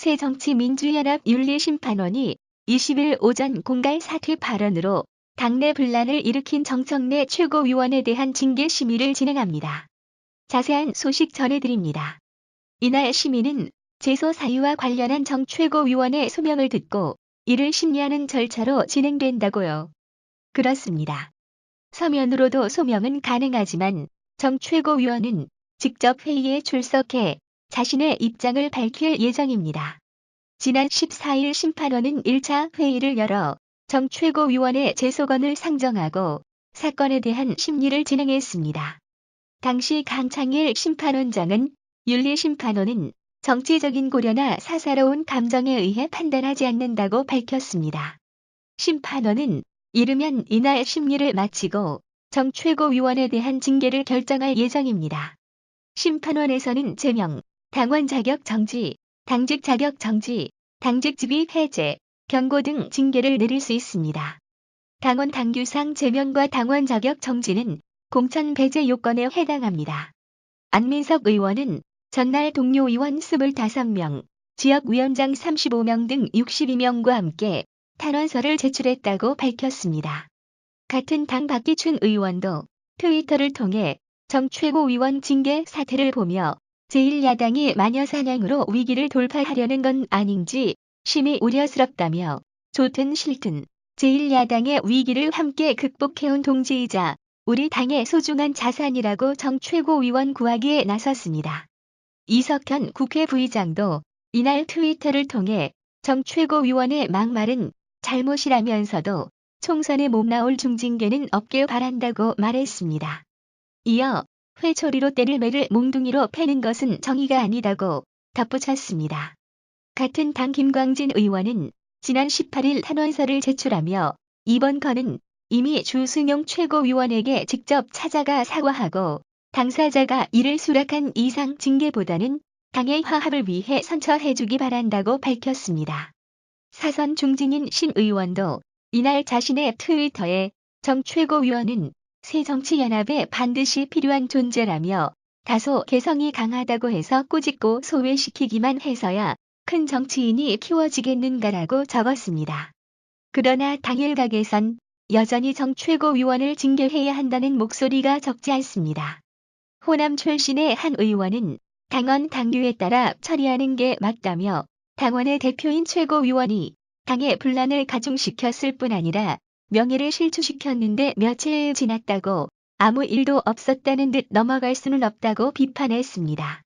새정치민주연합 윤리심판원이 20일 오전 공갈 사퇴 발언으로 당내 분란을 일으킨 정청래 최고위원에 대한 징계 심의를 진행합니다. 자세한 소식 전해드립니다. 이날 심의는 제소 사유와 관련한 정 최고위원의 소명을 듣고 이를 심리하는 절차로 진행된다고요. 그렇습니다. 서면으로도 소명은 가능하지만 정 최고위원은 직접 회의에 출석해 자신의 입장을 밝힐 예정입니다. 지난 14일 심판원은 1차 회의를 열어 정 최고위원의 재소건을 상정하고 사건에 대한 심리를 진행했습니다. 당시 강창일 심판원장은 윤리심판원은 정치적인 고려나 사사로운 감정에 의해 판단하지 않는다고 밝혔습니다. 심판원은 이르면 이날 심리를 마치고 정 최고위원에 대한 징계를 결정할 예정입니다. 심판원에서는 제명, 당원 자격 정지, 당직 자격 정지, 당직 지위 해제, 경고 등 징계를 내릴 수 있습니다. 당원 당규상 제명과 당원 자격 정지는 공천 배제 요건에 해당합니다. 안민석 의원은 전날 동료 의원 25명, 지역위원장 35명 등 62명과 함께 탄원서를 제출했다고 밝혔습니다. 같은 당 박기춘 의원도 트위터를 통해 정 최고위원 징계 사태를 보며 제1야당이 마녀사냥으로 위기를 돌파하려는 건 아닌지 심히 우려스럽다며 좋든 싫든 제1야당의 위기를 함께 극복해온 동지이자 우리 당의 소중한 자산이라고 정 최고위원 구하기에 나섰습니다. 이석현 국회 부의장도 이날 트위터를 통해 정 최고위원의 막말은 잘못이라면서도 총선에 못 나올 중징계는 없길 바란다고 말했습니다. 이어 회초리로 때를 매를 몽둥이로 패는 것은 정의가 아니다고 덧붙였습니다. 같은 당 김광진 의원은 지난 18일 탄원서를 제출하며 이번 건은 이미 주승용 최고위원에게 직접 찾아가 사과하고 당사자가 이를 수락한 이상 징계보다는 당의 화합을 위해 선처해주기 바란다고 밝혔습니다. 사선 중진인 신 의원도 이날 자신의 트위터에 정 최고위원은 새정치연합에 반드시 필요한 존재라며 다소 개성이 강하다고 해서 꾸짖고 소외시키기만 해서야 큰 정치인이 키워지겠는가라고 적었습니다. 그러나 당일각에선 여전히 정 최고위원을 징계해야 한다는 목소리가 적지 않습니다. 호남 출신의 한 의원은 당원 당규에 따라 처리하는 게 맞다며 당원의 대표인 최고위원이 당의 분란을 가중시켰을 뿐 아니라 명예를 실추시켰는데 며칠 지났다고 아무 일도 없었다는 듯 넘어갈 수는 없다고 비판했습니다.